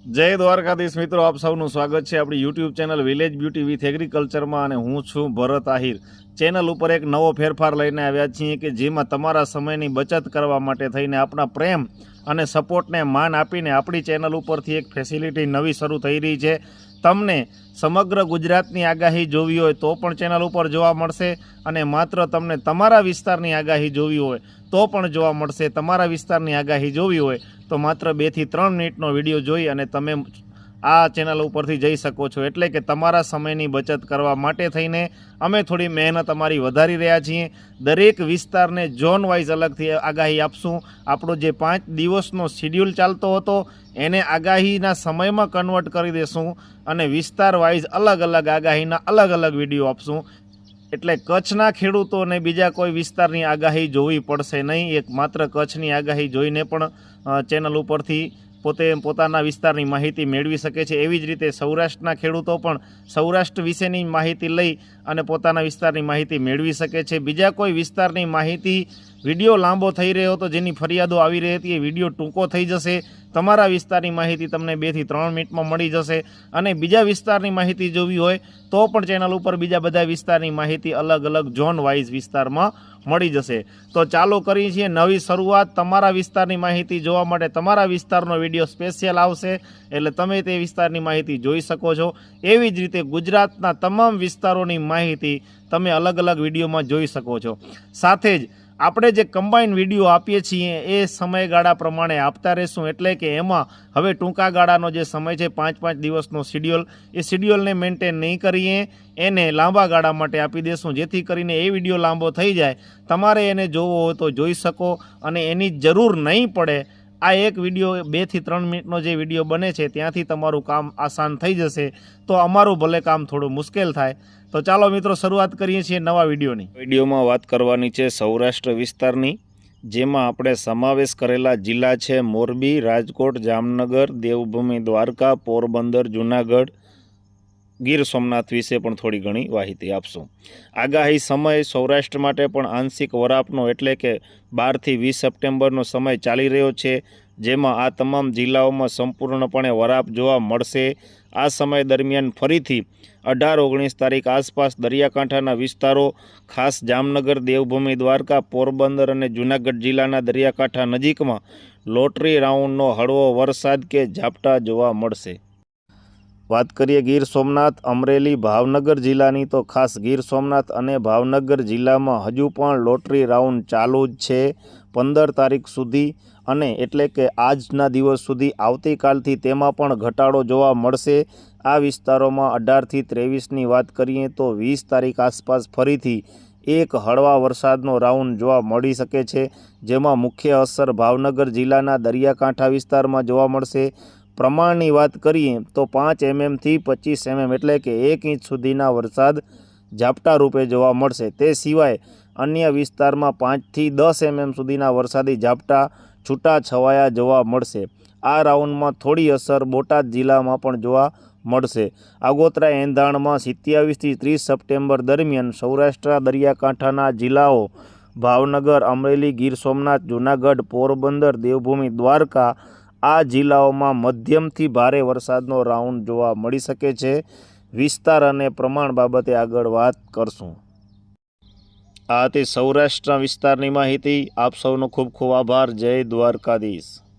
જય દ્વારકાધીશ મિત્રો, આપ સૌનું સ્વાગત છે આપણી YouTube channel village beauty with એગ્રીકલ્ચરમાં અને હું છું ભરત આહિર. ચેનલ ઉપર એક નવો ફેરફાર લઈને આવ્યા છીએ કે જેમાં તમારા સમયની બચત કરવા માટે થઈને આપણા પ્રેમ અને સપોર્ટને માન આપીને આપણી ચેનલ ઉપરથી એક ફેસિલિટી નવી શરૂ થઈ રહી છે. તમને સમગ્ર ગુજરાતની આગાહી જોવી હોય તો પણ ચેનલ ઉપર જોવા મળશે અને માત્ર તમને તમારા વિસ્તારની આગાહી જોવી હોય તો પણ જોવા મળશે. તમારા વિસ્તારની આગાહી જોવી હોય તો માત્ર બેથી ત્રણ મિનિટનો વીડિયો જોઈ અને તમે આ ચેનલ ઉપરથી જઈ શકો છો. એટલે કે તમારા સમયની બચત કરવા માટે થઈને અમે થોડી મહેનત અમારી વધારી રહ્યા છીએ. દરેક વિસ્તારને ઝોન વાઇઝ અલગથી આગાહી આપશું. આપણો જે પાંચ દિવસનો શિડ્યુલ ચાલતો હતો, એને આગાહીના સમયમાં કન્વર્ટ કરી દેશું અને વિસ્તાર વાઇઝ અલગ અલગ આગાહીના અલગ અલગ વીડિયો આપશું. એટલે કચ્છના ખેડૂતોને બીજા કોઈ વિસ્તારની આગાહી જોવી પડશે નહીં. એક માત્ર કચ્છની આગાહી જોઈને પણ ચેનલ ઉપરથી પોતે પોતાના વિસ્તારની માહિતી મેળવી શકે છે. એવી જ રીતે સૌરાષ્ટ્રના ખેડૂતો પણ સૌરાષ્ટ્ર વિશેની માહિતી લઈ અને પોતાના વિસ્તારની માહિતી મેળવી શકે છે. બીજા કોઈ વિસ્તારની માહિતી વીડિયો લાંબો થઈ રહ્યો હતો, જેની ફરિયાદો આવી રહી હતી, એ વીડિયો ટૂંકો થઈ જશે. તમારા વિસ્તારની માહિતી તમને બેથી ત્રણ મિનિટમાં મળી જશે. અને બીજા વિસ્તારની માહિતી જોવી હોય, તો પણ ચેનલ ઉપર બીજા બધા વિસ્તારની માહિતી અલગ અલગ ઝોન વાઇઝ વિસ્તારમાં મળી જશે. તો ચાલો કરીએ છીએ નવી શરૂઆત. તમારા વિસ્તારની માહિતી જોવા માટે તમારા વિસ્તારનો વીડિયો સ્પેશિયલ આવશે, એટલે તમે તે વિસ્તારની માહિતી જોઈ શકો છો. એવી જ રીતે ગુજરાતના તમામ વિસ્તારોની માહિતી તમે અલગ અલગ વિડીયોમાં જોઈ શકો છો. સાથે જ આપણે જે કમ્બાઈન વીડિયો આપીએ છીએ એ સમયગાળા પ્રમાણે આપતા રહેશું એટલે કે એમાં હવે ટૂંકા ગાળાનો જે સમય છે પાંચ પાંચ દિવસનો શિડ્યુલ એ શિડ્યુલને મેન્ટેન નહીં કરીએ, એને લાંબા ગાળા માટે આપી દેશું. જેથી કરીને એ વીડિયો લાંબો થઈ જાય. તમારે એને જોવો હોય તો જોઈ શકો અને એની જરૂર નહીં પડે આ એક વીડિયો બેથી ત્રણ મિનિટનો જે વીડિયો બને છે, ત્યાંથી તમારું કામ આસાન થઈ જશે. તો અમારું ભલે કામ થોડું મુશ્કેલ થાય. તો ચાલો મિત્રો, શરૂઆત કરીએ છીએ નવા વિડીયોની. વિડીયોમાં વાત કરવાની છે સૌરાષ્ટ્ર વિસ્તારની, જેમાં આપણે સમાવેશ કરેલા જિલ્લા છે મોરબી, રાજકોટ, જામનગર, દેવભૂમિ, દ્વારકા, પોરબંદર, જુનાગઢ ગીર સોમનાથ વિશે પણ થોડી ઘણી માહિતી આપશું. આગાહી સમય સૌરાષ્ટ્ર માટે પણ આંશિક વરાપનો એટલે કે બારથી વીસ સપ્ટેમ્બરનો સમય ચાલી રહ્યો છે, જેમાં આ તમામ જિલ્લાઓમાં સંપૂર્ણપણે વરાપ જોવા મળશે. આ સમય દરમિયાન ફરીથી અઢાર ઓગણીસ તારીખ આસપાસ દરિયાકાંઠાના વિસ્તારો, ખાસ જામનગર, દેવભૂમિ, દ્વારકા, પોરબંદર અને જૂનાગઢ જિલ્લાના દરિયાકાંઠા નજીકમાં લોટરી રાઉન્ડનો હળવો વરસાદ કે ઝાપટા જોવા મળશે. વાત કરીએ ગીર સોમનાથ, અમરેલી, ભાવનગર જિલ્લાની, તો ખાસ ગીર સોમનાથ અને ભાવનગર જિલ્લામાં હજુ પણ લોટરી રાઉન્ડ ચાલુ જ છે પંદર તારીખ સુધી અને એટલે કે આજના દિવસ સુધી આવતીકાલથી તેમાં પણ ઘટાડો જોવા મળશે. આ વિસ્તારોમાં અઢારથી ત્રેવીસની વાત કરીએ તો વીસ તારીખ આસપાસ ફરીથી એક હળવા વરસાદનો રાઉન્ડ જોવા મળી શકે છે, જેમાં મુખ્ય અસર ભાવનગર જિલ્લાના દરિયાકાંઠા વિસ્તારમાં જોવા મળશે. પ્રમાણની વાત કરીએ તો પાંચ એમએમથી પચીસ એમએમ એટલે કે એક ઇંચ સુધીના વરસાદ ઝાપટા રૂપે જોવા મળશે. તે સિવાય અન્ય વિસ્તારમાં પાંચથી દસ એમએમ સુધીના વરસાદી ઝાપટા છૂટા છવાયા જોવા મળશે. આ રાઉન્ડમાં થોડી અસર બોટાદ જિલ્લામાં પણ જોવા મળશે. આગોતરા એંધાણમાં સિત્યાવીસથી ત્રીસ સપ્ટેમ્બર દરમિયાન સૌરાષ્ટ્ર દરિયાકાંઠાના જિલ્લાઓ ભાવનગર, અમરેલી, ગીર સોમનાથ, જૂનાગઢ, પોરબંદર, દેવભૂમિ, દ્વારકા આ જિલ્લાઓમાં મધ્યમથી ભારે વરસાદનો રાઉન્ડ જોવા મળી શકે છે. વિસ્તાર અને પ્રમાણ બાબતે આગળ વાત કરશું. આ હતી સૌરાષ્ટ્ર વિસ્તારની માહિતી. આપ સૌનો ખૂબ ખૂબ આભાર. જય દ્વારકાધીશ.